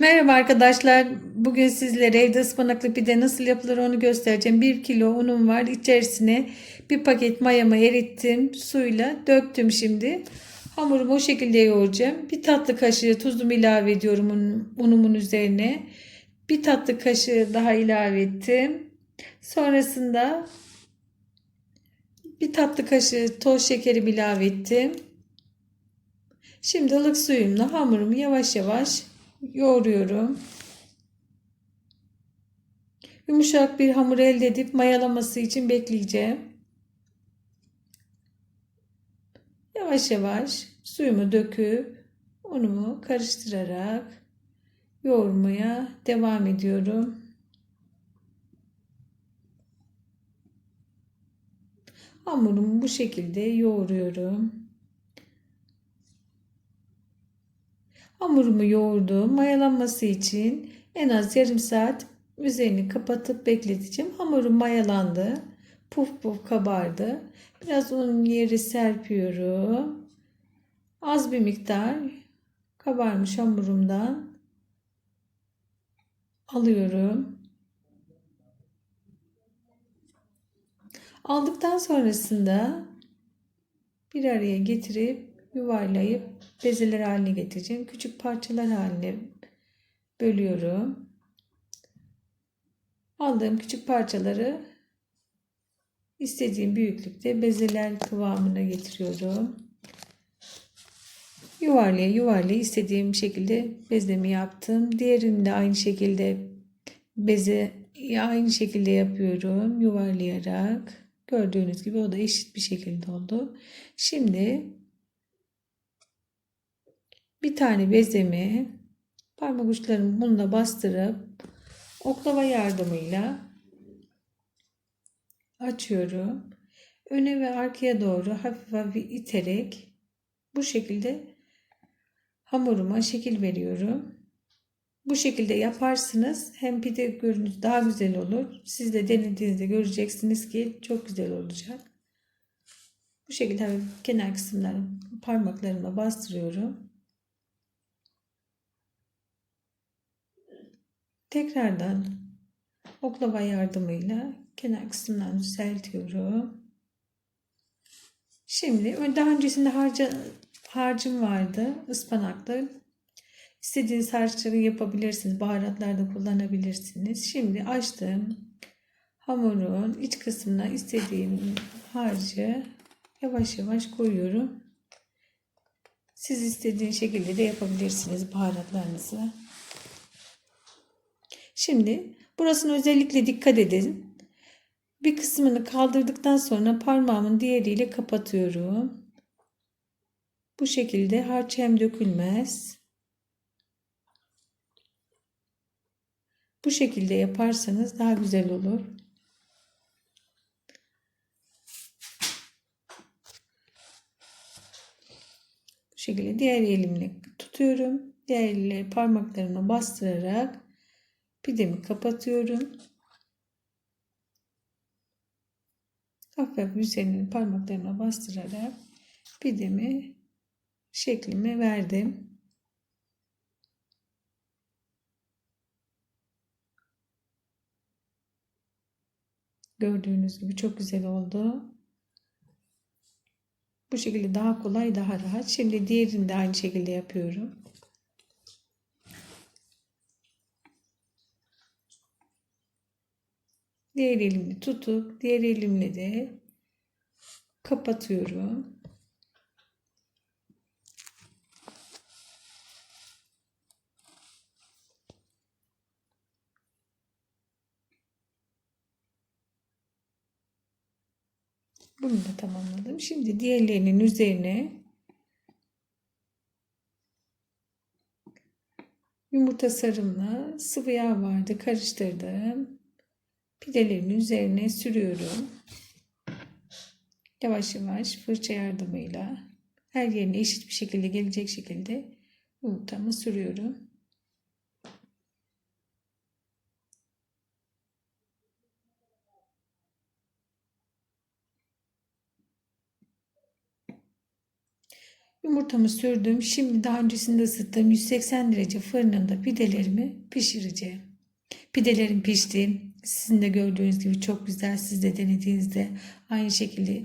Merhaba arkadaşlar. Bugün sizlere evde ıspanaklı pide nasıl yapılır onu göstereceğim. 1 kilo unum var. İçerisine bir paket mayamı erittim. Suyla döktüm şimdi. Hamurumu o şekilde yoğuracağım. Bir tatlı kaşığı tuzumu ilave ediyorum un- unumun üzerine. Bir tatlı kaşığı daha ilave ettim. Sonrasında bir tatlı kaşığı toz şekeri ilave ettim. Şimdi ılık suyumla hamurumu yavaş yavaş yoğuruyorum. Yumuşak bir hamur elde edip mayalaması için bekleyeceğim. Yavaş yavaş suyumu döküp unumu karıştırarak yoğurmaya devam ediyorum. Hamurumu bu şekilde yoğuruyorum. Hamurumu yoğurdum. Mayalanması için en az yarım saat üzerini kapatıp bekleteceğim. Hamurum mayalandı. Puf puf kabardı. Biraz un yeri serpiyorum. Az bir miktar kabarmış hamurumdan alıyorum. Aldıktan sonrasında bir araya getirip yuvarlayıp bezeler haline getireceğim. Küçük parçalar haline bölüyorum. Aldığım küçük parçaları istediğim büyüklükte bezeler kıvamına getiriyorum. Yuvarlaya yuvarlaya istediğim şekilde bezemi yaptım. Diğerini de aynı şekilde beze aynı şekilde yapıyorum yuvarlayarak. Gördüğünüz gibi o da eşit bir şekilde oldu. Şimdi bir tane bezemi parmak uçlarımı bununla bastırıp oklava yardımıyla açıyorum. Öne ve arkaya doğru hafif hafif iterek bu şekilde hamuruma şekil veriyorum. Bu şekilde yaparsınız. Hem pide görünüş daha güzel olur. Siz de denediğinizde göreceksiniz ki çok güzel olacak. Bu şekilde kenar kısımları parmaklarımla bastırıyorum. Tekrardan oklava yardımıyla kenar kısımlarını düzeltiyorum. Şimdi daha öncesinde harca, harcım vardı ıspanaklı. İstediğiniz harçları yapabilirsiniz. Baharatlar da kullanabilirsiniz. Şimdi açtım. Hamurun iç kısmına istediğim harcı yavaş yavaş koyuyorum. Siz istediğiniz şekilde de yapabilirsiniz baharatlarınızı. Şimdi burasına özellikle dikkat edin. Bir kısmını kaldırdıktan sonra parmağımın diğeriyle kapatıyorum. Bu şekilde harç hem dökülmez. Bu şekilde yaparsanız daha güzel olur. Bu şekilde diğer elimle tutuyorum. Diğer elle parmaklarımla bastırarak pidemi kapatıyorum. Hafif üzerine parmaklarımla bastırarak pidemi şeklimi verdim. Gördüğünüz gibi çok güzel oldu. Bu şekilde daha kolay, daha rahat. Şimdi diğerini de aynı şekilde yapıyorum. Diğer elimle tutup diğer elimle de kapatıyorum. Bunu da tamamladım. Şimdi diğerlerinin üzerine yumurta sarımla sıvı yağ vardı. Karıştırdım. Pidelerin üzerine sürüyorum. Yavaş yavaş fırça yardımıyla her yerine eşit bir şekilde gelecek şekilde yumurtamı sürüyorum. Yumurtamı sürdüm. Şimdi daha öncesinde ısıttığım 180 derece fırınında pidelerimi pişireceğim. Pidelerim pişti. Sizin de gördüğünüz gibi çok güzel. Siz de denediğinizde aynı şekilde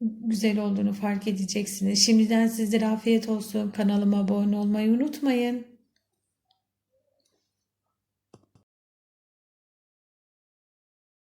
güzel olduğunu fark edeceksiniz. Şimdiden sizlere afiyet olsun. Kanalıma abone olmayı unutmayın.